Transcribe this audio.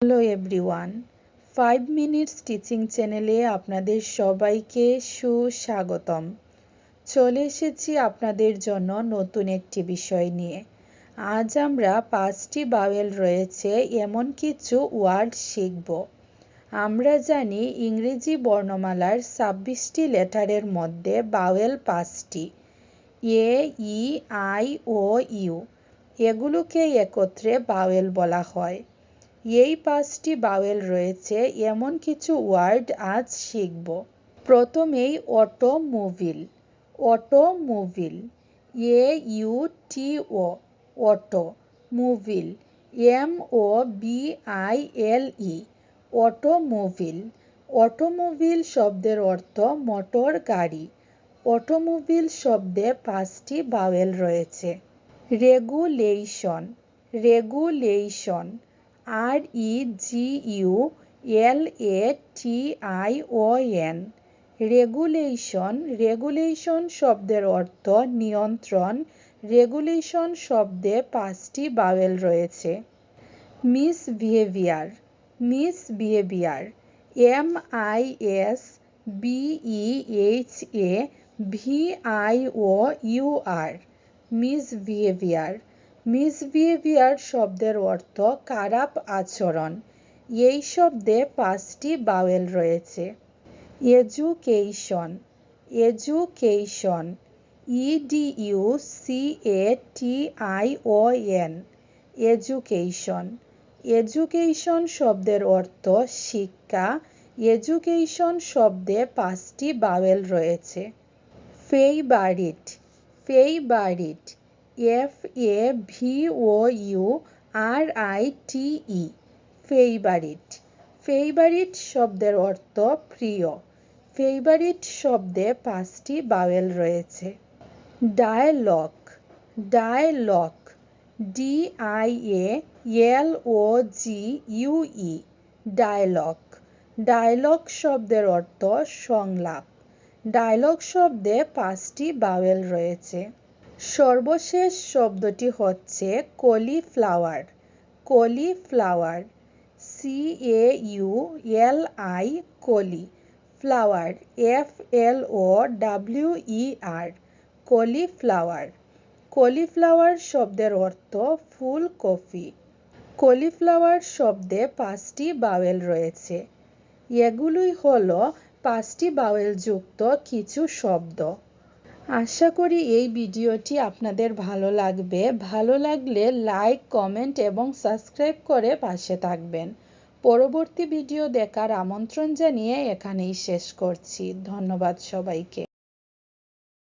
Hello everyone, five minutes teaching চ্যানেলে আপনাদের সবাইকে সুস্বাগতম। চলে এসেছি আপনাদের জন্য নতুন একটি বিষয় নিয়ে। আজ আমরা পাঁচটি বাওয়েল রয়েছে, এমন কিছু ওয়ার্ড শিখব। আমরা জানি ইংরেজি বর্ণমালার ছাব্বিশটি লেটারের মধ্যে বাওয়েল পাঁচটি, এ, ই, আই, ও, ইউ। এগুলোকে একত্রে বাওয়েল বলা হয়। এই পাঁচটি বাওয়েল রয়েছে, এমন কিছু ওয়ার্ড আজ শিখব। প্রথমেই automobile automobile A U T O auto mobile M O B I L E automobile. Automobile শব্দের অর্থ মোটর গাড়ি। অটোমোবিল শব্দে পাঁচটি বাওয়েল রয়েছে। Regulation regulation R E G U L A T I O N regulation regulation শব্দের অর্থ নিয়ন্ত্রণ regulation শব্দে পাঁচটি বাওয়েল রয়েছে। Misbehaviour misbehaviour M I S B E H A V I O U R misbehaviour misbehaviour শব্দের অর্থ খারাপ আচরণ। এই শব্দে পাঁচটি বাওয়েল রয়েছে। Education education E D U C A T I O N, education. Education শব্দের অর্থ শিক্ষা। এজুকেশন শব্দে পাঁচটি বাওয়েল রয়েছে। Favourite favourite F A V O U R I T E favourite favourite শব্দের অর্থ প্রিয়। ফেইবারিট শব্দে পাঁচটি বাওয়েল রয়েছে। Dialogue dialogue D I A L O G U E dialogue dialogue শব্দের অর্থ সংলাপ। ডায়লগ শব্দে পাঁচটি বাওয়েল রয়েছে। সর্বশেষ শব্দটি হচ্ছে cauliflower. Cauliflower. C A U L I cauli. Flower F L O W E R cauliflower. Cauliflower শব্দের অর্থ ফুলকপি কলিফ্লাওয়ার শব্দে পাঁচটি বাওয়েল রয়েছে। এগুলোই হলো পাঁচটি বাওয়েল যুক্ত কিছু শব্দ। আশা করি এই ভিডিওটি আপনাদের ভালো লাগবে। ভালো লাগলে লাইক কমেন্ট এবং সাবস্ক্রাইব করে পাশে থাকবেন। পরবর্তী ভিডিও দেখার আমন্ত্রণ জানিয়ে এখানেই শেষ করছি। ধন্যবাদ সবাইকে।